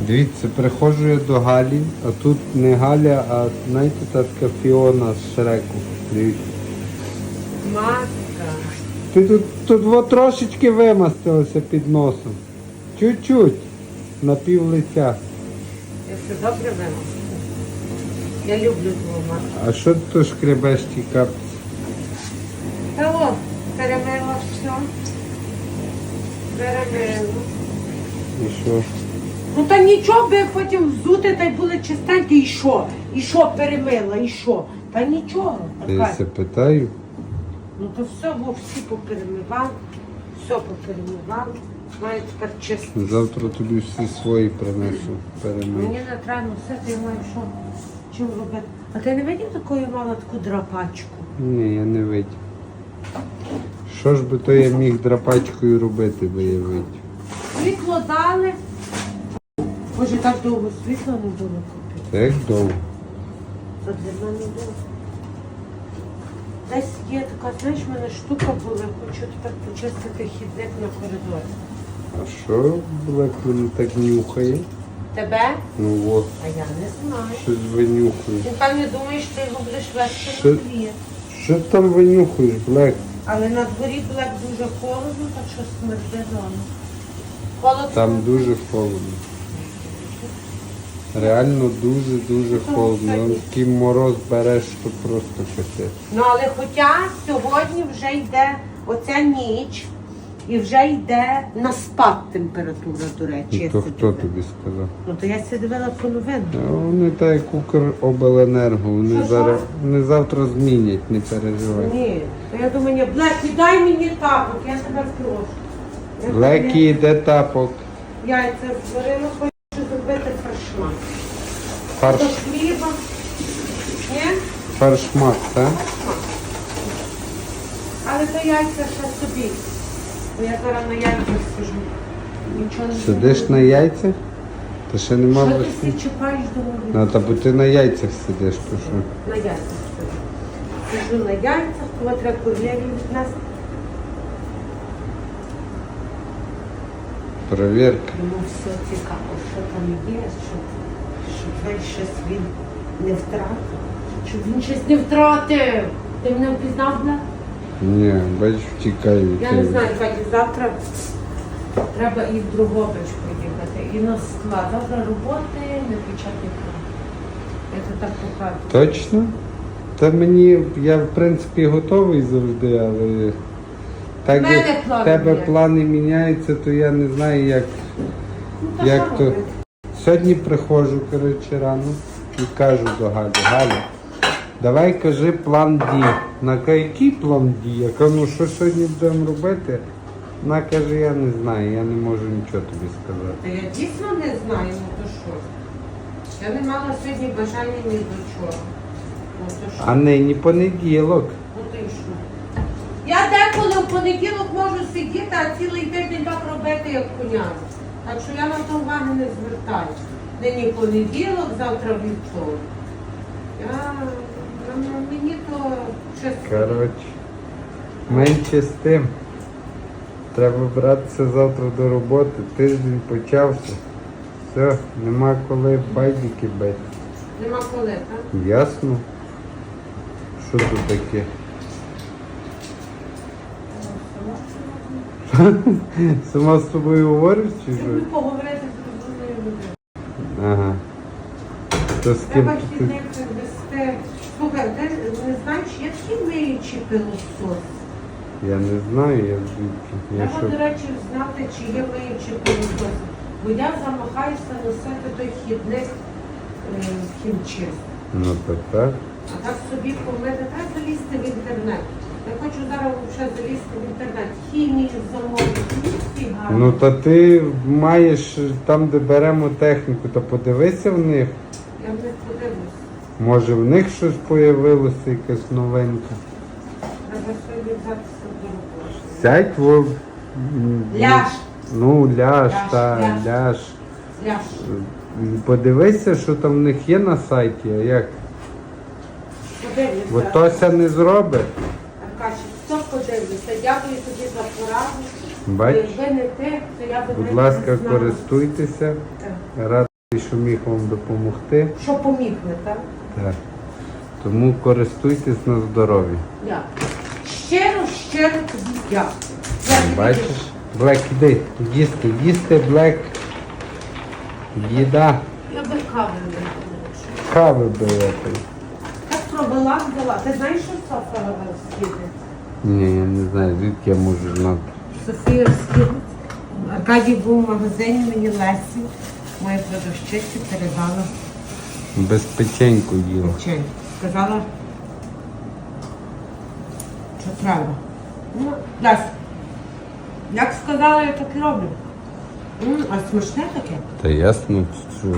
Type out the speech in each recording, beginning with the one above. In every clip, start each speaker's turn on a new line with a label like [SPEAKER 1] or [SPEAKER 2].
[SPEAKER 1] Дивіться, приходжу я до Галі, а тут не Галя, а знаєте, та така Фіона з Шреку. Дивіться.
[SPEAKER 2] Маска.
[SPEAKER 1] Ти тут, тут во трошечки вимастилася під носом. Чуть-чуть. На пів лиця.
[SPEAKER 2] Я все добре вимазала. Я люблю твою маску.
[SPEAKER 1] А що ти то шкребеш ті капці?
[SPEAKER 2] Та о, перемила все. Перемила.
[SPEAKER 1] І що?
[SPEAKER 2] Ну та нічого би потім взути, та й були чистенькі, і що? І що перемила, і що? Та нічого.
[SPEAKER 1] Я
[SPEAKER 2] Аркадій.
[SPEAKER 1] се питаю.
[SPEAKER 2] Ну то все, во всі поперемивав, все поперемивав. Маю тепер чисто.
[SPEAKER 1] Завтра тобі всі свої принесу. Перемий.
[SPEAKER 2] Мені не треба носити, я маю що чим робити. А ти не видів таку я мала таку драпачку?
[SPEAKER 1] Ні, я не видів. Що ж би то я міг драпачкою робити, би я видів?
[SPEAKER 2] Світло дали. Боже, так довго світла не було купити.
[SPEAKER 1] Та як довго?
[SPEAKER 2] Це для мене довго. Десь є така, знаєш, в мене штука була, хочу тепер почистити хідник на коридорі.
[SPEAKER 1] А що Блек мене так нюхає?
[SPEAKER 2] Тебе?
[SPEAKER 1] Ну от,
[SPEAKER 2] А я не знаю.
[SPEAKER 1] щось винюхуєш.
[SPEAKER 2] Ти певно думаєш, ти його будеш вести
[SPEAKER 1] Що?
[SPEAKER 2] на двір.
[SPEAKER 1] Що ти там винюхуєш, Блек?
[SPEAKER 2] Але на дворі було дуже холодно, так що смерди дома. Холодно?
[SPEAKER 1] Там дуже холодно. Реально дуже-дуже холодно. Такий мороз береш, що просто капець.
[SPEAKER 2] Ну але хоча сьогодні вже йде оця ніч і вже йде на спад температура, до речі.
[SPEAKER 1] І
[SPEAKER 2] я
[SPEAKER 1] то
[SPEAKER 2] це
[SPEAKER 1] хто
[SPEAKER 2] дивила.
[SPEAKER 1] тобі сказав?
[SPEAKER 2] Ну то я це дивила по новинах.
[SPEAKER 1] А Вони так як Укробленерго, вони
[SPEAKER 2] Що,
[SPEAKER 1] зараз вони завтра змінять, не переживай.
[SPEAKER 2] Ні, то я думаю, ні, Блекі, дай мені тапок, я тебе прошу. Я
[SPEAKER 1] Лекі, де тапок?
[SPEAKER 2] тобі Яйця зварила.
[SPEAKER 1] Фарш,
[SPEAKER 2] хліба. Ні?
[SPEAKER 1] фаршмак, так?
[SPEAKER 2] Але то яйця ще собі. Бо я зараз на яйцях сижу. Нічого не
[SPEAKER 1] Сидиш на яйцях? Та ще нема
[SPEAKER 2] Що ти всі чіпаєш до мене?
[SPEAKER 1] Ну, та бо ти на яйцях сидиш, то що?
[SPEAKER 2] На яйцях сижу. Сижу на яйцях, коли треба королеві віднести.
[SPEAKER 1] Перевірка.
[SPEAKER 2] Йому все цікаво, що там є, що, що весь щось він не втратив. Що він щось не втратив. Ти мене впізнав, бля?
[SPEAKER 1] Ні, бач, втікай від
[SPEAKER 2] Я не знаю, Каті, завтра треба і в Другобич поїхати, і на склад. Завтра роботи, не план. Я це так покажу.
[SPEAKER 1] Точно? Та мені, я в принципі готовий завжди, але так
[SPEAKER 2] В мене
[SPEAKER 1] як в
[SPEAKER 2] плани
[SPEAKER 1] тебе
[SPEAKER 2] є.
[SPEAKER 1] плани міняються, то я не знаю, як.
[SPEAKER 2] Ну, та
[SPEAKER 1] Як
[SPEAKER 2] що
[SPEAKER 1] то?
[SPEAKER 2] робити?
[SPEAKER 1] Сьогодні приходжу, коротше, рано і кажу до Галі, Галя, давай кажи план дій. Каже, який план дій? Я кажу, ну що сьогодні будемо робити? Вона каже, я не знаю, я не можу нічого тобі сказати.
[SPEAKER 2] Та я дійсно не знаю, ну то що. Я не мала сьогодні бажання ні до чого. Ну то що?
[SPEAKER 1] А нині понеділок.
[SPEAKER 2] Ну ти що? Я деколи в понеділок можу сидіти, а цілий тиждень так робити, як коня. Так що я на то уваги не звертаю. Нині понеділок, завтра вівторок. Я, ну, мені то чесно.
[SPEAKER 1] Коротше, менше з тим. Треба братися завтра до роботи. Тиждень почався. Все, нема коли байдики бити.
[SPEAKER 2] Нема коли, так?
[SPEAKER 1] Ясно? Що тут таке? Сама з тобою говориш чи що?
[SPEAKER 2] поговорити з розумною людиною.
[SPEAKER 1] Ага. То з ким
[SPEAKER 2] Треба
[SPEAKER 1] ти?
[SPEAKER 2] хідник вести. Слухай, ти не знаєш, є такі миючі пилосос?
[SPEAKER 1] Я не знаю, я звідки. Я
[SPEAKER 2] Треба,
[SPEAKER 1] що?
[SPEAKER 2] до речі, знати, чи є миючі пилососи. Бо я замахаюся носити той хідник е.
[SPEAKER 1] Ну то так.
[SPEAKER 2] А так собі помити, треба залізти в інтернет. Я хочу зараз взагалі залізти в інтернет. Хімію замовити. всі гарні.
[SPEAKER 1] Ну та ти маєш там, де беремо техніку, то подивися в них.
[SPEAKER 2] Я в них подивлюся.
[SPEAKER 1] Може в них щось появилося, якась новинка.
[SPEAKER 2] Треба сьогодні взятися до роботи.
[SPEAKER 1] Сядь в м,
[SPEAKER 2] Ляж.
[SPEAKER 1] Ну, ляж,
[SPEAKER 2] Ляж,
[SPEAKER 1] та,
[SPEAKER 2] ляж.
[SPEAKER 1] ляж.
[SPEAKER 2] Ляж.
[SPEAKER 1] Подивися, що там в них є на сайті, а як?
[SPEAKER 2] Подивлюся.
[SPEAKER 1] Бо Тося не зробить.
[SPEAKER 2] Аркаші, все подивлюся. Дякую тобі за пораду.
[SPEAKER 1] Бач,
[SPEAKER 2] Якби не ти, то я би
[SPEAKER 1] будь
[SPEAKER 2] навіть
[SPEAKER 1] ласка,
[SPEAKER 2] знала.
[SPEAKER 1] користуйтеся.
[SPEAKER 2] Так.
[SPEAKER 1] Радий, що міг вам допомогти.
[SPEAKER 2] Що помігне, так?
[SPEAKER 1] Так. Тому користуйтесь на здоров'я.
[SPEAKER 2] Дякую. Щиро, щиро тобі дякую. Я тобі
[SPEAKER 1] Бачиш? Блек, іди, їсти, їсти, блек. Їда.
[SPEAKER 2] Я би кави не пила.
[SPEAKER 1] Кави берете.
[SPEAKER 2] Так провела, взяла. Ти знаєш, що Софа скидає?
[SPEAKER 1] Ні, я не знаю, звідки я можу знати.
[SPEAKER 2] Софія скидає. Аркадій був в магазині, мені Лесі, моя продавщиця, передала
[SPEAKER 1] Без печеньку їла.
[SPEAKER 2] чай. Сказала, що треба. Ну, Лесь, як сказала, я так і роблю. М, А смачне таке?
[SPEAKER 1] Та ясно, що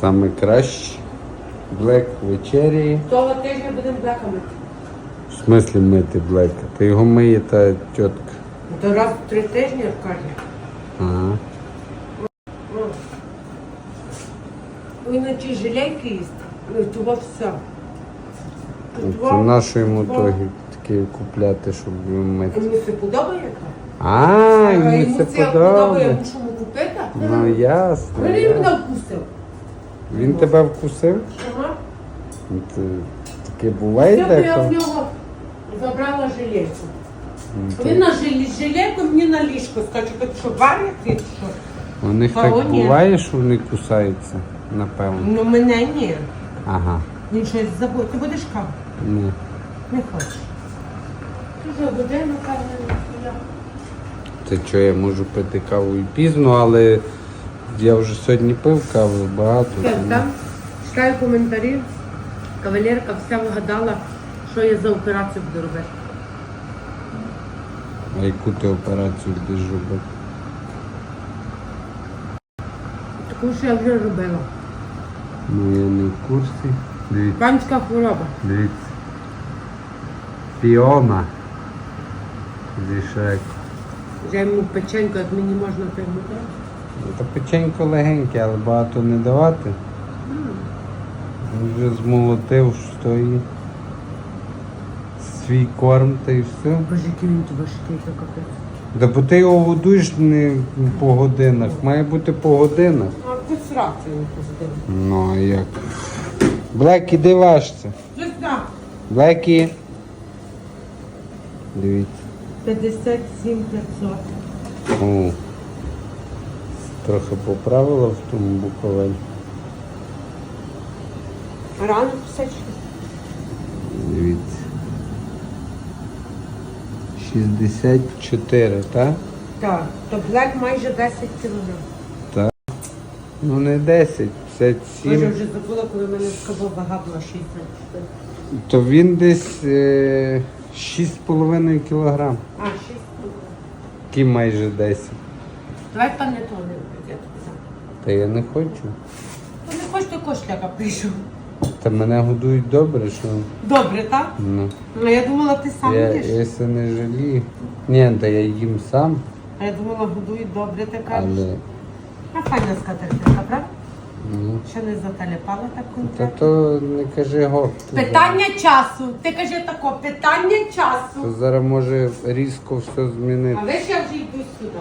[SPEAKER 1] саме краще. Блек вечеряє.
[SPEAKER 2] Того тижня будемо блеками.
[SPEAKER 1] В смислі мити блека? Та його миє та тітка.
[SPEAKER 2] То раз в три тижні, Аркадій.
[SPEAKER 1] Ага.
[SPEAKER 2] Він на ті жилейки їсть. Ну, того все.
[SPEAKER 1] Це нащо йому такі купляти, щоб його мити?
[SPEAKER 2] Мені це подобається?
[SPEAKER 1] А, йому це
[SPEAKER 2] я
[SPEAKER 1] подобає.
[SPEAKER 2] мушу йому купити.
[SPEAKER 1] Ну ясно.
[SPEAKER 2] Він
[SPEAKER 1] ясно.
[SPEAKER 2] мене вкусив.
[SPEAKER 1] Він тебе вкусив?
[SPEAKER 2] Ага.
[SPEAKER 1] Ну, Це таке буває
[SPEAKER 2] Я, я в
[SPEAKER 1] деколи?
[SPEAKER 2] нього забрала жилетку.
[SPEAKER 1] Ну,
[SPEAKER 2] Він на жилетку мені на ліжко скаче, так що варять він що?
[SPEAKER 1] У них
[SPEAKER 2] Та
[SPEAKER 1] так буває, що вони кусаються, напевно.
[SPEAKER 2] Ну мене ні.
[SPEAKER 1] Ага.
[SPEAKER 2] Він щось забув. Ти будеш каву?
[SPEAKER 1] Ні.
[SPEAKER 2] Не хочеш. Ти вже годину каву не.
[SPEAKER 1] Це що я можу пити каву і пізно, але я вже сьогодні пив каву багато.
[SPEAKER 2] Так,
[SPEAKER 1] тому-
[SPEAKER 2] там читаю коментарі. Кавалерка вся вигадала, що я за операцію буду робити.
[SPEAKER 1] А яку ти операцію будеш робити?
[SPEAKER 2] Таку, що я вже робила.
[SPEAKER 1] Ну я не в курсі. Дивіться,
[SPEAKER 2] Панська хвороба.
[SPEAKER 1] дивіться. Піона. Зі Шреку.
[SPEAKER 2] Вже йому печенько, як мені можна пригнути.
[SPEAKER 1] Ну, Та печенько легеньке, але багато не давати. Він вже змолотив що і свій корм та й все.
[SPEAKER 2] Боже, який він тобі важкий, то капець.
[SPEAKER 1] Да бо ти його годуєш не по годинах, має бути по годинах.
[SPEAKER 2] А ти срати його позитивно.
[SPEAKER 1] Ну а як? Блек, іди важче.
[SPEAKER 2] Вже так.
[SPEAKER 1] Блекі. Дивіться.
[SPEAKER 2] 57 500.
[SPEAKER 1] О. Трохи поправила в тому буковель.
[SPEAKER 2] Рано писати.
[SPEAKER 1] Дивіться. 64, так?
[SPEAKER 2] Так, то блек майже 10 кілограм.
[SPEAKER 1] Ну не 10,
[SPEAKER 2] Боже,
[SPEAKER 1] 57.
[SPEAKER 2] вже забула, коли в мене сказав вага була 64.
[SPEAKER 1] То він десь е, 6,5 кілограм.
[SPEAKER 2] А, 6
[SPEAKER 1] Який майже 10.
[SPEAKER 2] Давай пане то не я тобі дам.
[SPEAKER 1] Та я не хочу.
[SPEAKER 2] Ну не хочеш, то кошляка прийшов.
[SPEAKER 1] Та мене годують добре, що.
[SPEAKER 2] Добре, так?
[SPEAKER 1] Ну.
[SPEAKER 2] Ну я думала, ти сам
[SPEAKER 1] Я,
[SPEAKER 2] їш.
[SPEAKER 1] я се не жалію. Ні, та я їм сам,
[SPEAKER 2] А я думала, годують добре, ти кажеш.
[SPEAKER 1] але
[SPEAKER 2] А файна скатертинка, правда?
[SPEAKER 1] ну,
[SPEAKER 2] Ще не заталіпала так
[SPEAKER 1] та
[SPEAKER 2] конкретно.
[SPEAKER 1] то не кажи гоп. то
[SPEAKER 2] Питання часу. Ти кажи тако, питання
[SPEAKER 1] зараз-
[SPEAKER 2] часу.
[SPEAKER 1] То зараз може різко все змінити.
[SPEAKER 2] Але ж я вже йду сюди.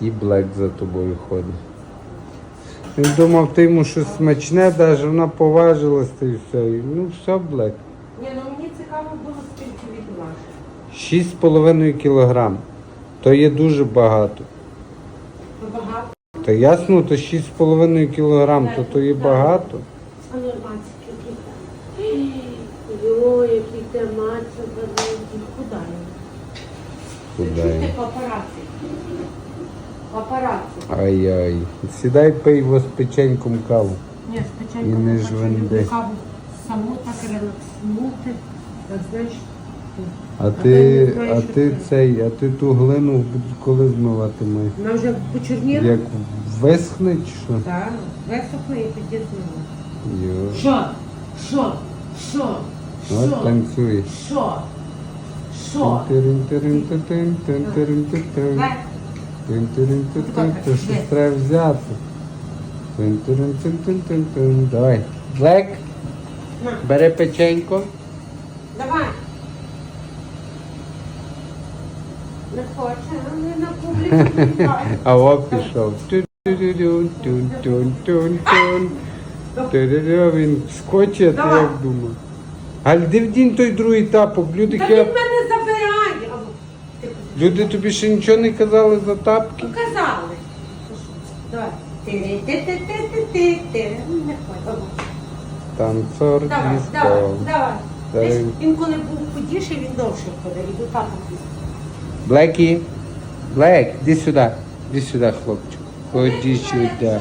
[SPEAKER 1] І Блек за тобою ходить. Він думав, ти йому щось смачне, навіть вона поважилась та й все. І, Ну все, Блек.
[SPEAKER 2] Ні, ну мені цікаво було, скільки.
[SPEAKER 1] Шість з половиною кілограм. То є дуже багато.
[SPEAKER 2] То багато.
[SPEAKER 1] Та ясно, то 6,5 кілограм, то то є багато.
[SPEAKER 2] А ну, мацьки, які там. Йо, який ти великий. Куда він?
[SPEAKER 1] Куди?
[SPEAKER 2] Чути папараці. Папараці.
[SPEAKER 1] Ай-ай. Сідай пий його з печеньком каву.
[SPEAKER 2] Ні, спочатку
[SPEAKER 1] І не жвенди.
[SPEAKER 2] каву саму так релакснути. Так, знаєш,
[SPEAKER 1] А ти, а ти цей, а ти ту глину коли змивати маєш?
[SPEAKER 2] вона вже почерніла.
[SPEAKER 1] Як висхне чи що?
[SPEAKER 2] Так, висохне і тоді.
[SPEAKER 1] Йо.
[SPEAKER 2] Що? Що? Що?
[SPEAKER 1] От
[SPEAKER 2] Що?
[SPEAKER 1] танцюй.
[SPEAKER 2] Що? Що?
[SPEAKER 1] Тин-тирин-тирин-тин-тин-тин-тин-тин. Треба взяти. Тин-тирин-тин-тин-тин-тин. Давай. Блек,
[SPEAKER 2] на,
[SPEAKER 1] бери печенько.
[SPEAKER 2] Давай. Не хоче, а не на публіку.
[SPEAKER 1] А о пішов. Тун-тун-тун-тун-тун-тун. Ту-ду-ду, Він скочить, ти
[SPEAKER 2] Давай.
[SPEAKER 1] як. Галь, де вдінь той другий тапок. Люди,
[SPEAKER 2] Та він мене
[SPEAKER 1] Люди тобі ще нічого не казали за тапки?
[SPEAKER 2] Показали. Давай. Ти-ти-ти-ти-ти-ти. Не хоче.
[SPEAKER 1] Танцор
[SPEAKER 2] Давай, давай, давай.
[SPEAKER 1] Давай.
[SPEAKER 2] Десь Він коли був худіший, він довше ходив. І до.
[SPEAKER 1] Блекі, Блек, іди сюди. Іди сюди, хлопчик. Ході сюди.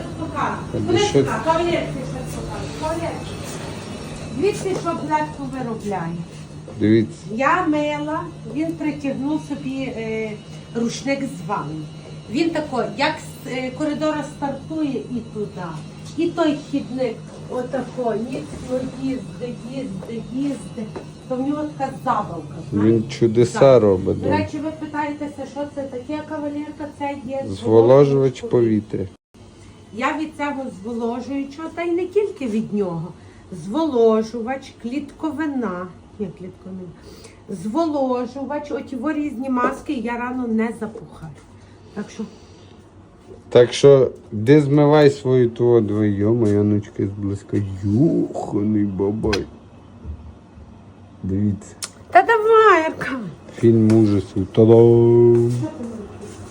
[SPEAKER 1] Ходи, що ти?
[SPEAKER 2] Звідси, що Блекко виробляє.
[SPEAKER 1] Дивіться.
[SPEAKER 2] Я мила, він притягнув собі е, рушник з вами. Він тако, як з е, коридора стартує і туди. І той хідник, отако, ніцно їзде, їзде, їзде. То в нього така забавка.
[SPEAKER 1] Він чудеса
[SPEAKER 2] Так.
[SPEAKER 1] робить.
[SPEAKER 2] До
[SPEAKER 1] да.
[SPEAKER 2] речі, ви питаєтеся, що це таке кавалерка? Це є
[SPEAKER 1] Зволожувач повітря.
[SPEAKER 2] Я від цього зволожуючого, та й не тільки від нього. Зволожувач, клітковина. Ні, клітковина. Зволожувач, оті різні маски, я рано не запухаю. Так що
[SPEAKER 1] Так що, де змивай свою ту двою моя Яночка зблизька. Юханий бабай. Дивіться.
[SPEAKER 2] Та давай, Аркан.
[SPEAKER 1] Фільм ужасу. Та-дам!